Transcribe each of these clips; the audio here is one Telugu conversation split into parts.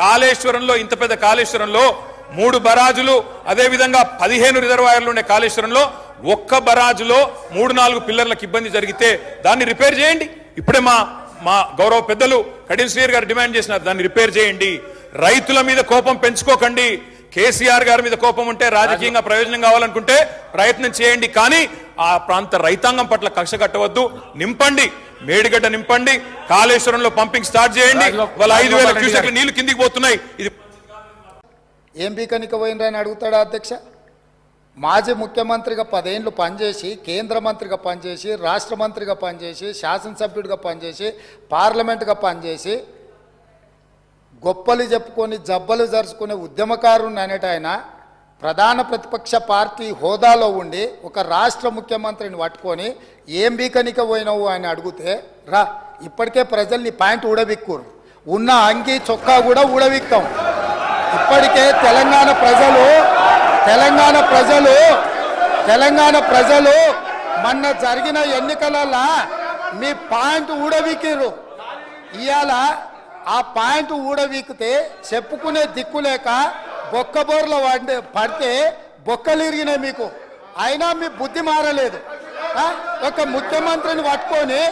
కాళేశ్వరంలో ఇంత పెద్ద కాళేశ్వరంలో మూడు బరాజులు అదేవిధంగా పదిహేను రిజర్వాయర్లు ఉండే కాళేశ్వరంలో ఒక్క బరాజులో మూడు నాలుగు పిల్లర్లకు ఇబ్బంది జరిగితే దాన్ని రిపేర్ చేయండి. ఇప్పుడే మా మా గౌరవ పెద్దలు కడిల్ శ్రీయర్ గారు డిమాండ్ చేసినారు దాన్ని రిపేర్ చేయండి. రైతుల మీద కోపం పెంచుకోకండి. కేసీఆర్ గారి మీద కోపం ఉంటే రాజకీయంగా ప్రయోజనం కావాలనుకుంటే ప్రయత్నం చేయండి. కానీ ఆ ప్రాంత రైతాంగం పట్ల కక్ష కట్టవద్దు. నింపండి. మేడిగడ్డ నింపండి. కాళేశ్వరంలో పంపింగ్ స్టార్ట్ చేయండి. వాళ్ళ ఐదు వేల క్యూసెక్లు. నీళ్ళు కిందికి పోతున్నాయి. ఇది ఏం బీకనిక పోయినరా అని అడుగుతాడా అధ్యక్ష? మాజీ ముఖ్యమంత్రిగా పదేళ్ళు పనిచేసి కేంద్ర మంత్రిగా పనిచేసి రాష్ట్ర మంత్రిగా పనిచేసి శాసనసభ్యుడిగా పనిచేసి పార్లమెంటుగా పనిచేసి గొప్పలు చెప్పుకొని జబ్బలు జరుచుకునే ఉద్యమకారుని అనేట ఆయన ప్రధాన ప్రతిపక్ష పార్టీ హోదాలో ఉండి ఒక రాష్ట్ర ముఖ్యమంత్రిని పట్టుకొని ఏం బీకనిక పోయినావు అని అడిగితే రా ఇప్పటికే ప్రజల్ని పాయింట్ ఊడబిక్కురు ఉన్న అంగి చొక్కా కూడా ఊడబిక్తాం ఇప్పటికే తెలంగాణ ప్రజలు తెలంగాణ ప్రజలు తెలంగాణ ప్రజలు మొన్న జరిగిన ఎన్నికలలో మీ పాయింట్ ఊడబిక్కిరు ఇవాళ ఆ పాయింట్ ఊడవీకితే చెప్పుకునే దిక్కు లేక బొక్కబోర్ల వాడి పడితే బొక్కలు ఇరిగినాయి మీకు. అయినా మీ బుద్ధి మారలేదు? ఒక ముఖ్యమంత్రిని పట్టుకొని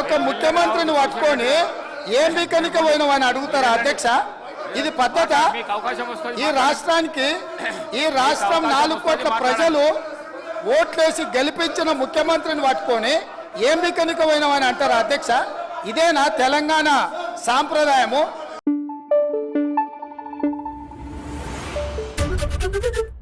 ఒక ముఖ్యమంత్రిని పట్టుకొని ఏం మీకనిక పోయినావని అడుగుతారా అధ్యక్ష? ఇది పద్ధత? ఈ రాష్ట్రానికి ఈ రాష్ట్రం నాలుగు కోట్ల ప్రజలు ఓట్లేసి గెలిపించిన ముఖ్యమంత్రిని పట్టుకొని ఏం బికనిక పోయినామని అంటారా అధ్యక్ష? ఇదేనా తెలంగాణ సాంప్రదాయము? Thank you.